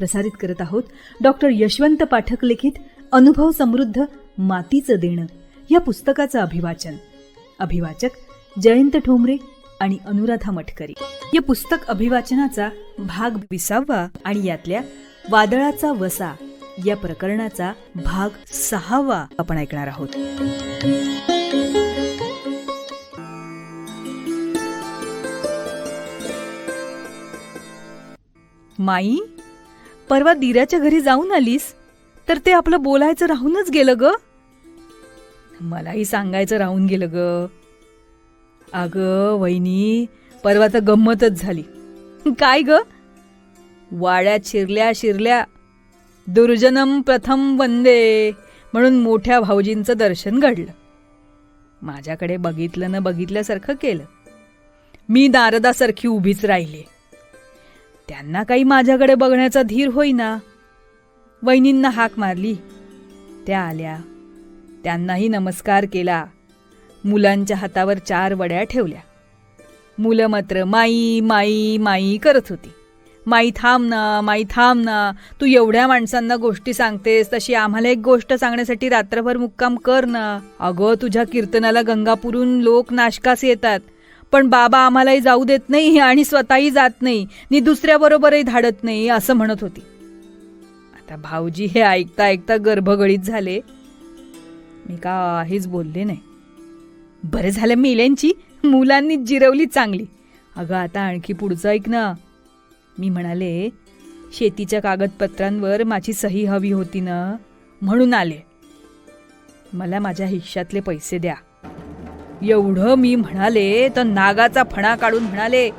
प्रसारित करत आहोत. डॉक्टर यशवंत पाठक लिखित अनुभव समृद्ध मातीचं देणं या पुस्तकाचं अभिवाचन. अभिवाचक जयंत ठोंबरे आणि अनुराधा मटकरी. या पुस्तक अभिवाचनाचा भाग विसावा आणि यातल्या वादळाचा वसा या प्रकरणाचा भाग सहावा आपण ऐकणार आहोत. माई परवा दिराच्या घरी जाऊन आलीस? तर ते आपलं बोलायचं राहूनच गेलं ग. मलाही सांगायचं राहून गेलं ग. अगं वहिनी परवा तर गंमतच झाली. काय ग? वाड्यात शिरल्या शिरल्या दुर्जनम प्रथम वंदे म्हणून मोठ्या भाऊजींचं दर्शन घडलं. माझ्याकडे बघितलं न बघितल्यासारखं केलं. मी नारदासारखी उभीच राहिले. त्यांना काही माझ्याकडे बघण्याचा धीर होईना. वहिनींना हाक मारली. त्या आल्या. त्यांनाही नमस्कार केला. मुलांच्या हातावर चार वड्या ठेवल्या. मुलं मात्र माई माई माई करत होती. माई थांब ना माई थांब ना तू एवढ्या माणसांना गोष्टी सांगतेस तशी आम्हाला एक गोष्ट सांगण्यासाठी रात्रभर मुक्काम कर ना. अगं तुझ्या कीर्तनाला गंगापुरून लोक नाशकास येतात. पण बाबा आम्हालाही जाऊ देत नाही आणि स्वतःही जात नाही. नि दुसऱ्याबरोबरही धाडत नाही असं म्हणत होती. आता भाऊजी हे ऐकता ऐकता गर्भगळीत झाले. मी काहीच बोलले नाही. बरं झालं मेल्यांची मुलांनी जिरवली चांगली. अगं आता आणखी पुढचं ऐक ना. मी म्हणाले शेतीच्या कागदपत्रांवर माझी सही हवी होती ना. म्हणून आले. मला माझ्या हिश्श्यातले पैसे द्या. एवढं मी म्हणाले तर नागाचा फणा काढून म्हणाले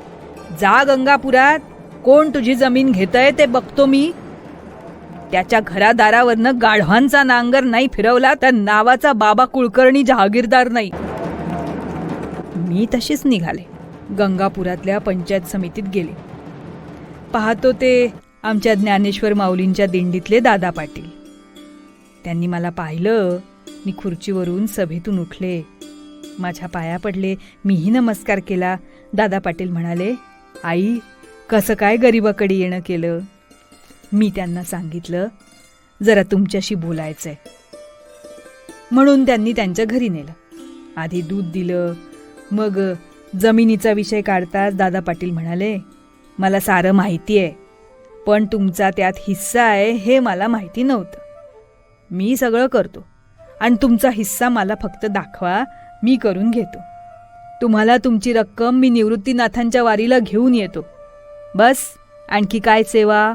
जा गंगापुरात कोण तुझी जमीन घेतय ते बघतो मी. त्याच्या घरादारावरनं गाढवांचा नांगर नाही फिरवला तर नावाचा बाबा कुलकर्णी जहागीरदार नाही. मी तशीच निघाले गंगापुरातल्या पंचायत समितीत गेले. पाहतो ते आमच्या ज्ञानेश्वर माऊलींच्या दिंडीतले दादा पाटील. त्यांनी मला पाहिलं मी खुर्चीवरून सभेतून उठले. माझ्या पाया पडले. मीही नमस्कार केला. दादा पाटील म्हणाले आई कसं काय गरिबाकडे येणं केलं? मी त्यांना सांगितलं जरा तुमच्याशी बोलायचं आहे म्हणून त्यांनी त्यांच्या घरी नेलं. आधी दूध दिलं. मग जमिनीचा विषय काढताच दादा पाटील म्हणाले मला सारं माहिती आहे पण तुमचा त्यात हिस्सा आहे हे मला माहिती नव्हतं. मी सगळं करतो. आणि तुमचा हिस्सा मला फक्त दाखवा मी करून घेतो. तुम्हाला तुमची रक्कम मी निवृत्तीनाथांच्या वारीला घेऊन येतो. बस आणखी काय सेवा?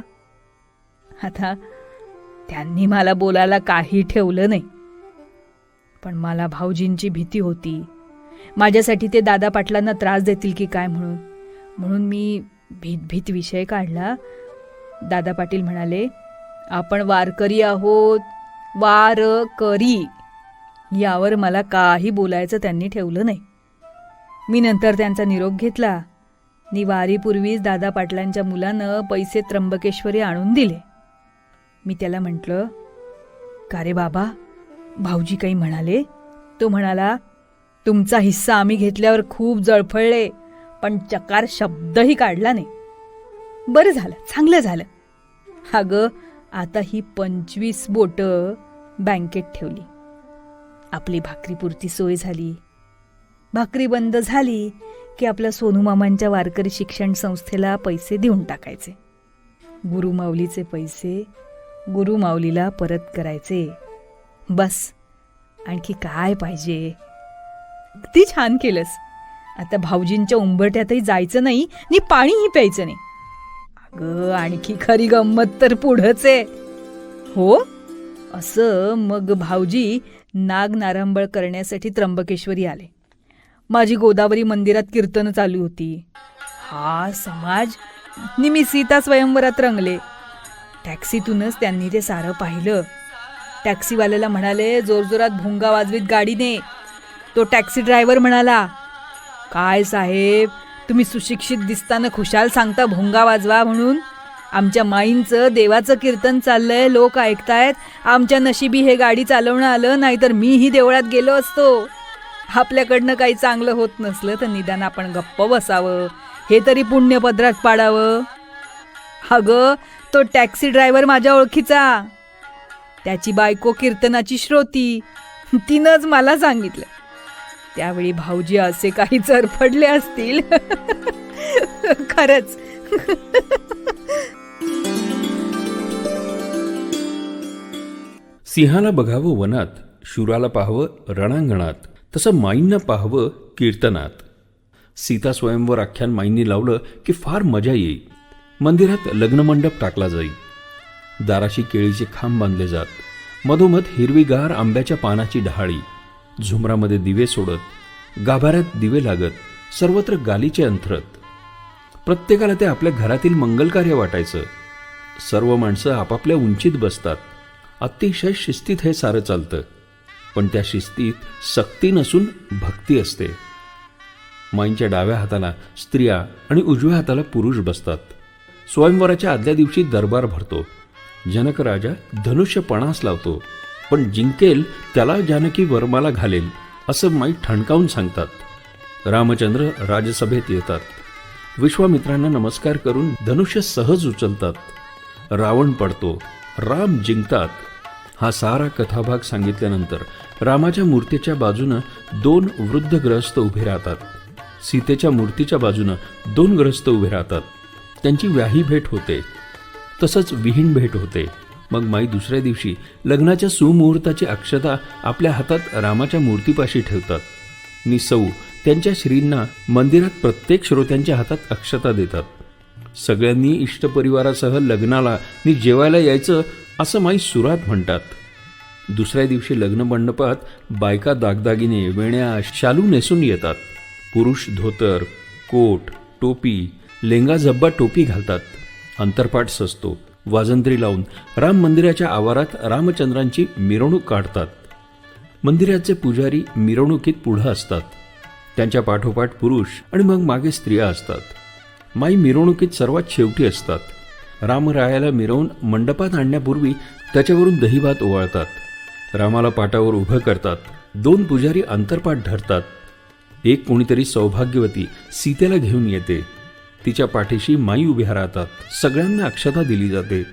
आता त्यांनी मला बोलायला काही ठेवलं नाही. पण मला भाऊजींची भीती होती. माझ्यासाठी ते दादा पाटलांना त्रास देतील की काय म्हणून? म्हणून मी भीत भीत विषय काढला. दादा पाटील म्हणाले आपण वारकरी आहोत. वारकरी. यावर मला काही बोलायचं त्यांनी ठेवलं नाही. मी नंतर त्यांचा निरोप घेतला. निवारीपूर्वीच दादा पाटलांच्या मुलानं पैसे त्र्यंबकेश्वरी आणून दिले. मी त्याला म्हटलं का रे बाबा भाऊजी काही म्हणाले? तो म्हणाला तुमचा हिस्सा आम्ही घेतल्यावर खूप जळफळले पण चकार शब्दही काढला नाही. बरं झालं चांगलं झालं. अगं आता ही पंचवीस बोटं बँकेत ठेवली. आपली भाकरीपुरती सोय झाली. भाकरी बंद झाली की आपल्या सोनूमामांच्या वारकरी शिक्षण संस्थेला पैसे देऊन टाकायचे. गुरुमाऊलीचे पैसे गुरुमाऊलीला परत करायचे. बस आणखी काय पाहिजे? अगदी छान केलंस. आता भाऊजींच्या उंबरट्यातही जायचं नाही आणि पाणीही प्यायचं नाही. अगं आणखी खरी गंमत तर पुढंच आहे. हो? असं मग भाऊजी नाग नारंबळ करण्यासाठी त्र्यंबकेश्वरी आले. माझी गोदावरी मंदिरात कीर्तन चालू होती. हा समाज नि मी सीता स्वयंवरात रंगले. टॅक्सीतूनच त्यांनी ते सारं पाहिलं. टॅक्सीवाल्याला म्हणाले जोरजोरात भुंगा वाजवीत गाडीने. तो टॅक्सी ड्रायव्हर म्हणाला काय साहेब तुम्ही सुशिक्षित दिसताना खुशाल सांगता भोंगा वाजवा म्हणून? आमच्या माईंचं देवाचं कीर्तन चाललंय लोक ऐकतायत. आमच्या नशिबी हे गाडी चालवणं आलं नाहीतर मीही देवळात गेलो असतो. आपल्याकडनं काही चांगलं होत नसलं तर निदान आपण गप्प बसावं. हे तरी पुण्यपदरात पाडावं. अगं तो टॅक्सी ड्रायव्हर माझ्या ओळखीचा. त्याची बायको कीर्तनाची श्रोती. तिनंच मला सांगितलं. त्यावेळी भाऊजी असे काही चरफडले असतील. खरंच. सिंहाला बघावं वनात शुराला पाहावं रणांगणात तसं माईंना पाहावं कीर्तनात. सीता स्वयंवर आख्यान माईंनी लावलं की फार मजा येईल. मंदिरात लग्नमंडप टाकला जाईल. दाराशी केळीचे खांब बांधले जात. मधोमध हिरवीगार आंब्याच्या पानाची डहाळी. झुमरामध्ये दिवे सोडत. गाभाऱ्यात दिवे लागत. सर्वत्र गालीचे अंथरत. प्रत्येकाला ते आपल्या घरातील मंगलकार्य वाटायचं. सर्व माणसं आपापल्या उंचीत बसतात. अतिशय शिस्तीत हे सारं चालतं. पण त्या शिस्तीत सक्ती नसून भक्ती असते. माईंच्या डाव्या हाताला स्त्रिया आणि उजव्या हाताला पुरुष बसतात. स्वयंवराच्या आदल्या दिवशी दरबार भरतो. जनक राजा धनुष्य पणास लावतो. पण जिंकेल त्याला जानकी वरमाला घालेल असं माई ठणकावून सांगतात. रामचंद्र राजसभेत येतात. विश्वामित्रांना नमस्कार करून धनुष्य सहज उचलतात. रावण पडतो. राम जिंकतात. हा सारा कथाभाग सांगितल्यानंतर रामाच्या मूर्तीच्या बाजूनं दोन वृद्ध ग्रस्त उभे राहतात. सीतेच्या मूर्तीच्या बाजूनं दोन ग्रस्त उभे राहतात. त्यांची व्याही भेट होते. तसंच विहीन भेट होते. मग माई दुसऱ्या दिवशी लग्नाच्या सुमुहूर्ताची अक्षता आपल्या हातात रामाच्या मूर्तीपाशी ठेवतात. निसौ त्यांच्या श्रींना मंदिरात प्रत्येक श्रोत्यांच्या हातात अक्षता देतात. सगळ्यांनी इष्टपरिवारासह लग्नाला नि जेवायला यायचं असं माई सुरात म्हणतात. दुसऱ्या दिवशी लग्न मंडपात बायका दागदागिने वेण्या शालू नेसून येतात. पुरुष धोतर कोट टोपी लेंगा झब्बा टोपी घालतात. अंतरपाठ सजतो वाजंत्री लावून राम मंदिराच्या आवारात रामचंद्रांची मिरवणूक काढतात. मंदिराचे पुजारी मिरवणुकीत पुढं असतात. त्यांच्या पाठोपाठ पुरुष आणि मग मागे स्त्रिया असतात. माई मिरवणुकीत सर्वात शेवटी असतात. रामरायाला मिरवून मंडपात आणण्यापूर्वी त्याच्यावरून दहीभात ओवाळतात. रामाला पाटावर उभं करतात. दोन पुजारी अंतरपाठ धरतात. एक कोणीतरी सौभाग्यवती सीतेला घेऊन येते. तिच्या पाठीशी माई उभ्या राहतात. सगळ्यांना अक्षता दिली जाते.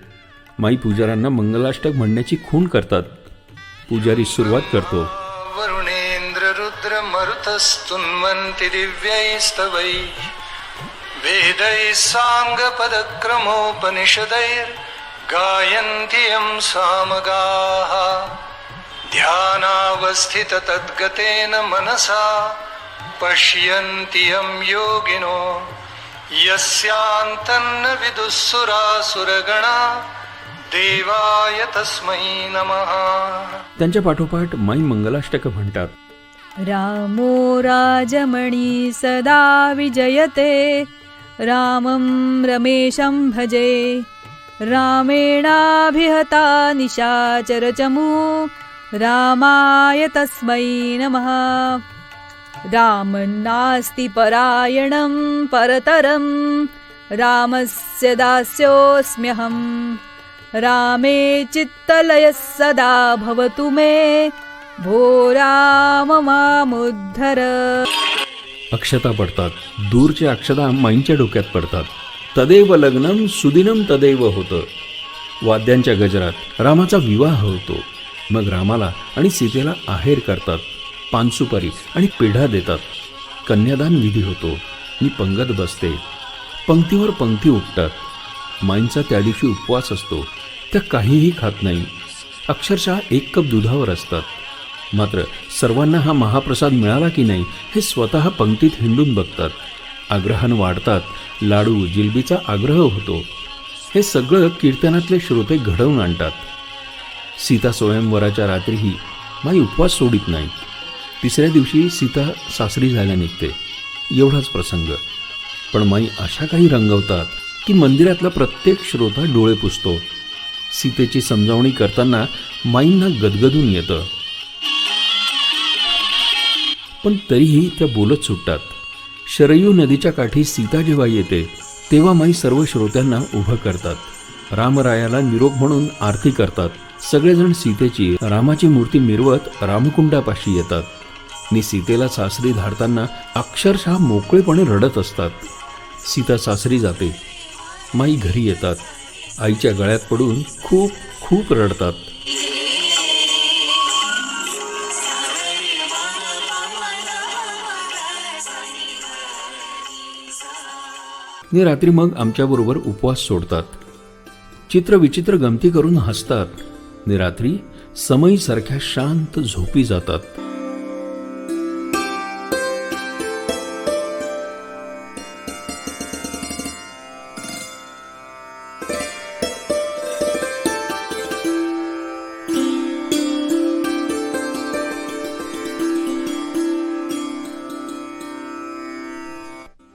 माई पुजाऱ्यांना मंगलाष्टक म्हणण्याची खूण करतात. पुजारी सुरुवात करतो. वरुणेंद्र रुद्र मरुतस्तुन्वंती दिव्यैस्तवै. वेदैः साङ्गपदक्रमोपनिषदैर्गायन्ति यं सामगाः। ध्यानावस्थिततद्गतेन मनसा पश्यन्ति यं योगिनो। यस्यान्तन्न विदुःसुरासुरगणा देवाय तस्मै नमः। त्यांच्या पाठोपाठ माई मंगलाष्टक म्हणतात रामो राजमणी सदा विजयते। रामं रमेशं भजे। रामेणाभिहता निशाचरचमू। रामाय तस्मै नमः। रामन्नास्ति परायणं परतरं। रामस्य दास्योऽस्म्यहम् रामे चित्तलयः सदा भवतु मे। भो राम मामुद्धर। अक्षता पडतात. दूरच्या अक्षता माईंच्या डोक्यात पडतात. तदैव लग्नम सुदिनम तदैव होतं. वाद्यांच्या गजरात रामाचा विवाह होतो. मग रामाला आणि सीतेला आहेर करतात. पानसुपारी आणि पेढा देतात. कन्यादान विधी होतो. मी पंगत बसते. पंक्तीवर पंक्ती उठतात. माईंचा त्या दिवशी उपवास असतो. त्या काहीही खात नाही. अक्षरशः एक कप दुधावर असतात. मात्र सर्वांना हा महाप्रसाद मिळाला की नाही हे स्वतः पंक्तीत हिंडून बघतात. आग्रहानं वाढतात लाडू जिलबीचा आग्रह होतो. हे सगळं कीर्तनातले श्रोते घडवून आणतात. सीता स्वयंवराच्या रात्रीही माई उपवास सोडित नाही तिसऱ्या दिवशी सीता सासरी जायला निघते. एवढाच प्रसंग. पण माई अशा काही रंगवतात की मंदिरातला प्रत्येक श्रोता डोळे पुसतो. सीतेची समजावणी करताना माईंना गदगदून येतं. पण तरीही त्या बोलत सुटतात. शरयू नदीच्या काठी सीता जेव्हा येते तेव्हा माई सर्व श्रोत्यांना उभं करतात. रामरायाला निरोप म्हणून आरती करतात. सगळेजण सीतेची रामाची मूर्ती मिरवत रामकुंडापाशी येतात. आणि सीतेला सासरी धाडताना अक्षरशः मोकळेपणे रडत असतात. सीता सासरी जाते. माई घरी येतात. आईच्या गळ्यात पडून खूप खूप रडतात. आणि रात्री मग आमच्याबरोबर उपवास सोडतात. चित्र विचित्र गमती करून हसतात आणि रात्री समयीसारख्या शांत झोपी जातात.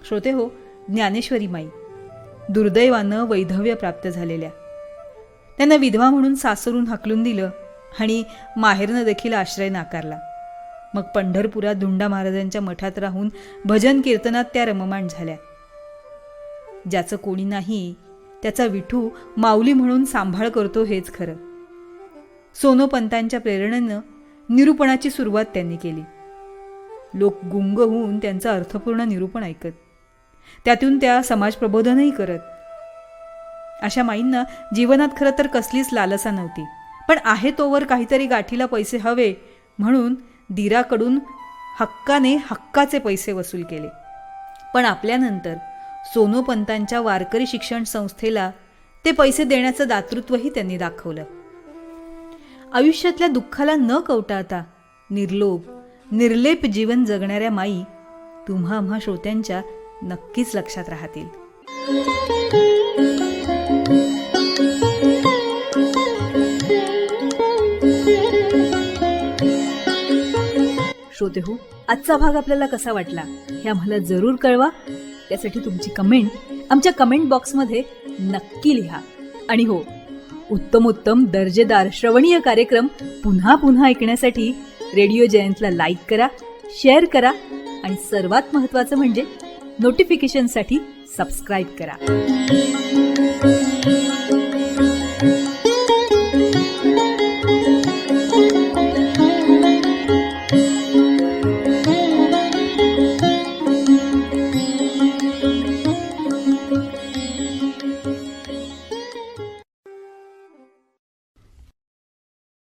श्रोते हो ज्ञानेश्वरी माई. दुर्दैवानं वैधव्य प्राप्त झालेल्या. त्यांना विधवा म्हणून सासरून हकलून दिलं आणि माहेरनं देखील आश्रय नाकारला. मग पंढरपुरात धुंडा महाराजांच्या मठात राहून भजन कीर्तनात त्या रममाण झाल्या. ज्याचं कोणी नाही त्याचा विठू माऊली म्हणून सांभाळ करतो हेच खरं. सोनोपंतांच्या प्रेरणेनं निरूपणाची सुरुवात त्यांनी केली. लोक गुंग होऊन त्यांचं अर्थपूर्ण निरूपण ऐकत. त्यातून त्या समाज प्रबोधनही करत. अशा माईंना जीवनात खरं तर कसलीच लालसा नव्हती. पण आहे तोवर काहीतरी गाठीला पैसे हवे म्हणून दिराकडून हक्काने हक्काचे पैसे वसूल केले. पण आपल्यानंतर सोनोपंतांच्या वारकरी शिक्षण संस्थेला ते पैसे देण्याचं दातृत्वही त्यांनी दाखवलं. आयुष्यातल्या दुःखाला न कवटाळता निर्लोभ निर्लेप जीवन जगणाऱ्या माई तुम्हा आम्हा श्रोत्यांच्या नक्कीच लक्षात राहतील. श्रोते हो आजचा भाग आपल्याला कसा वाटला? हे आम्हाला जरूर कळवा. त्यासाठी तुमची कमेंट आमच्या कमेंट बॉक्समध्ये नक्की लिहा. आणि हो उत्तम उत्तम दर्जेदार श्रवणीय कार्यक्रम पुन्हा पुन्हा ऐकण्यासाठी रेडिओ जयंतला लाईक करा शेअर करा आणि सर्वात महत्त्वाचं म्हणजे नोटिफिकेशनसाठी सबस्क्राईब करा.